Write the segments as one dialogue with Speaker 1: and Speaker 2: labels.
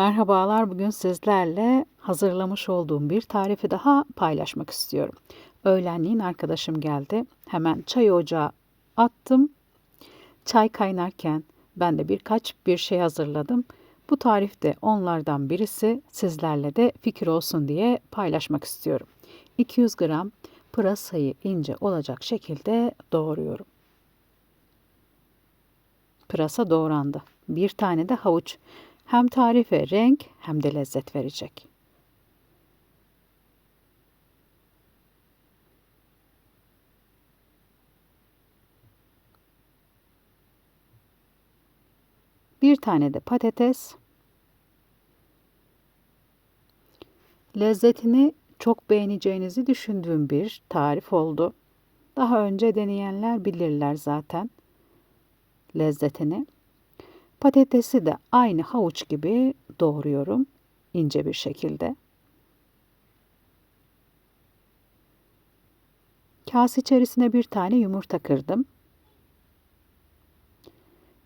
Speaker 1: Merhabalar, bugün sizlerle hazırlamış olduğum bir tarifi daha paylaşmak istiyorum. Öğlenliğin arkadaşım geldi. Hemen çay ocağı attım. Çay kaynarken ben de birkaç bir şey hazırladım. Bu tarifte onlardan birisi sizlerle de fikir olsun diye paylaşmak istiyorum. 200 gram pırasayı ince olacak şekilde doğruyorum. Pırasa doğrandı. Bir tane de havuç hem tarife renk hem de lezzet verecek. Bir tane de patates. Lezzetini çok beğeneceğinizi düşündüğüm bir tarif oldu. Daha önce deneyenler bilirler zaten lezzetini. Patatesi de aynı havuç gibi doğruyorum ince bir şekilde. Kase içerisine bir tane yumurta kırdım.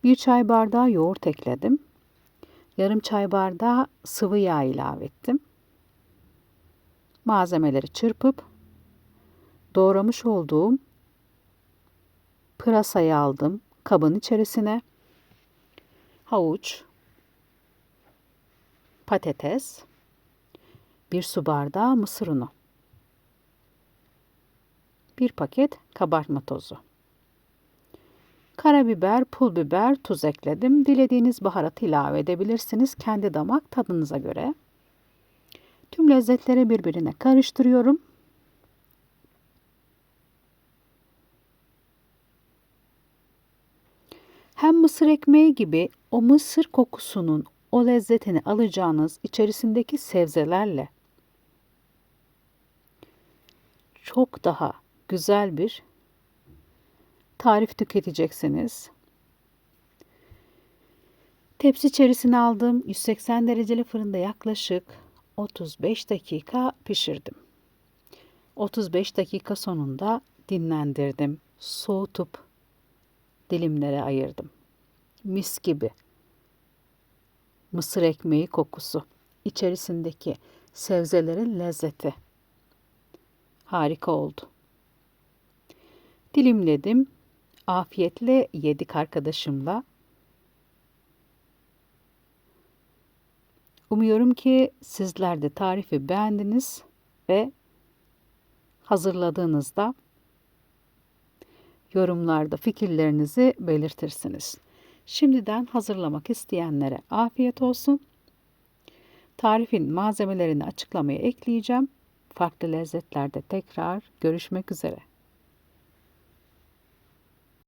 Speaker 1: Bir çay bardağı yoğurt ekledim. Yarım çay bardağı sıvı yağ ilave ettim. Malzemeleri çırpıp doğramış olduğum pırasayı aldım kabın içerisine havuç, patates, bir su bardağı mısır unu, bir paket kabartma tozu, karabiber, pul biber, tuz ekledim. Dilediğiniz baharatı ilave edebilirsiniz kendi damak tadınıza göre. Tüm lezzetleri birbirine karıştırıyorum. Hem mısır ekmeği gibi o mısır kokusunun o lezzetini alacağınız içerisindeki sebzelerle çok daha güzel bir tarif tüketeceksiniz. Tepsi içerisine aldım. 180 dereceli fırında yaklaşık 35 dakika pişirdim. 35 dakika sonunda dinlendirdim. Soğutup dilimlere ayırdım. Mis gibi. Mısır ekmeği kokusu. İçerisindeki sebzelerin lezzeti. Harika oldu. Dilimledim. Afiyetle yedik arkadaşımla. Umuyorum ki sizler de tarifi beğendiniz ve hazırladığınızda yorumlarda fikirlerinizi belirtirsiniz. Şimdiden hazırlamak isteyenlere afiyet olsun. Tarifin malzemelerini açıklamaya ekleyeceğim. Farklı lezzetlerde tekrar görüşmek üzere.